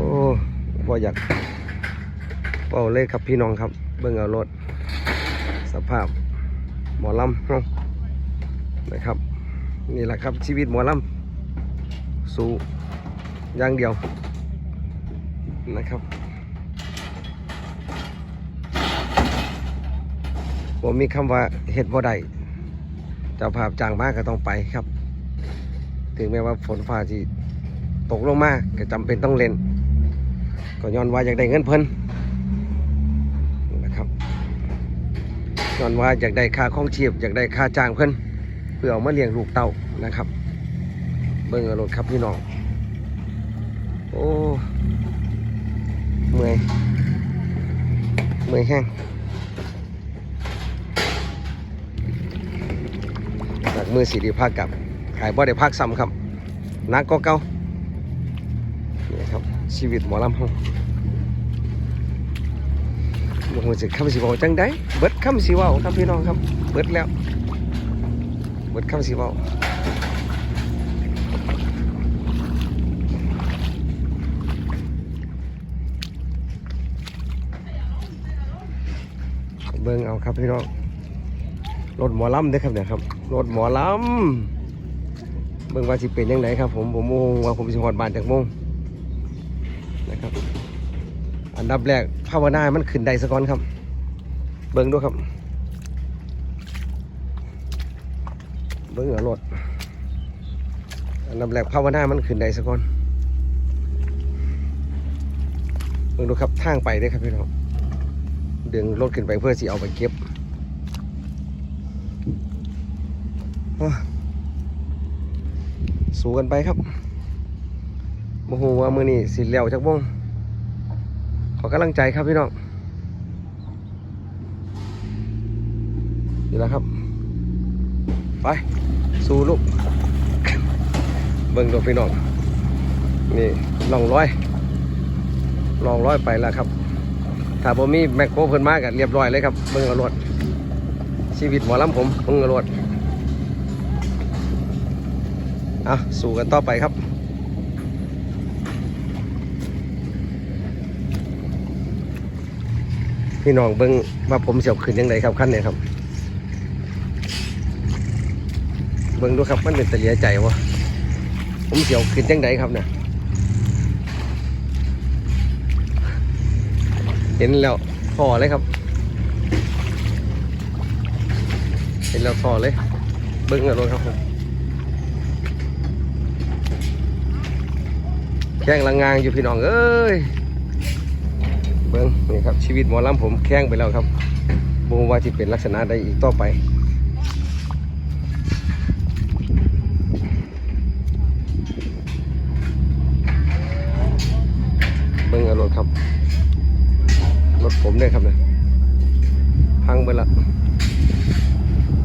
อ้บ่อยากเป่าเลยครับพี่น้องครับ เบิ่งเอารถสภาพหมอลำเนาะนะครับ นี่แหละครับชีวิตหมอลำสู้อย่างเดียวนะครับผมมีคำว่าเห็ดบ่ได้จ้าภาพจางมากก็ต้องไปครับ ถึงแม้ว่าฝนฟ้าที่ตกลงมากก็จำเป็นต้องเล่น ก็ย้อนว่าอยากได้เงินเพิ่นนะครับย้อนว่าอยากได้ค่าครองชีพอยากได้ค่าจ้างเพิ่นเพื่อเอามาเลี้ยงลูกเต้านะครับ เบิ่งรถครับพี่น้องโอ้เมื่อยเมื่อยแห้งจากมือสีดีภาคกับขายบ่ได้ภาคซ้ำครับนักก็เก่านี่ครับ ชีวิตหมอลำห้องโอ้โหจะคำสิเว้าจังได้เบิดคำสิเว้าครับพี่น้องครับ เบิดแล้ว เบิดคำสิเว้าเบิ่งเอาครับพี่น้องรถหมอลำเด้อครับเนี่ยครับรถหมอลำเบิ่งว่าสิเป็นยังไงครับผมผมโมงว่าผมสิหอดบานจากโมง นะครับ อันดับแรกภาวนามันขึ้นได้ซะก่อนครับ เบิ่งดูครับ เบิ่งเหนือรถอันดับแรกภาวนามันขึ้นได้ซะก่อนเบิ่งดูครับทางไปเด้ครับพี่น้องดึงรถขึ้นไปเพื่อสิเอาไปเก็บสู้กันไปครับ โมโหว่ามือนี่สิเหลวจากวงขอกำลังใจครับพี่น้องนี่แหละครับ ไป สู้ลูก เบิ่งดูพี่น้อง นี่ลองร้อย ลองร้อยไปแล้วครับ ถ้าผมมีแมคโครเพิ่นมากกันเรียบร้อยเลยครับ เบิ่งเอารถชีวิตหมอลำผมเบิ่งเอารถอะสู้กันต่อไปครับ พี่น้องเบิ่งว่าผมเสียวขึ้นยังไงครับขั้นเนี่ยครับ เบิ่งดูครับมันเป็นตะเลียใจวะผมเสียวขึ้นยังไงครับเนี่ยเห็นแล้วถอเลยครับ เห็นแล้วถอเลย เบิ้งเอารถครับผมแข้งลังงางอยู่พี่น้องเอ้ย เบิ้งนี่ครับชีวิตหมอลำผมแข้งไปแล้วครับบูว่าที่เป็นลักษณะใดอีกต่อไปเบิ้งอารถครับรถผมเนี่ยครับเนี่ยพังไปละ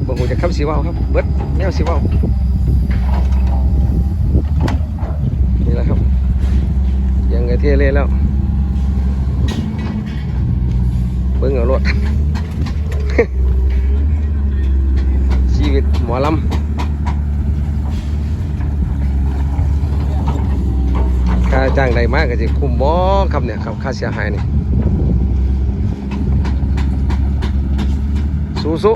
บางคนจะขับสีว่าวครับเบิดแนวสีว่าวนี่แหละครับยังไงเทเลยแล้ว เบิ้งเอารถชีวิตหมอลำค่าจ้างใดมากก็จะคุ้มบ่ครับเนี่ยครับค่าเสียหายนี่สู้สู้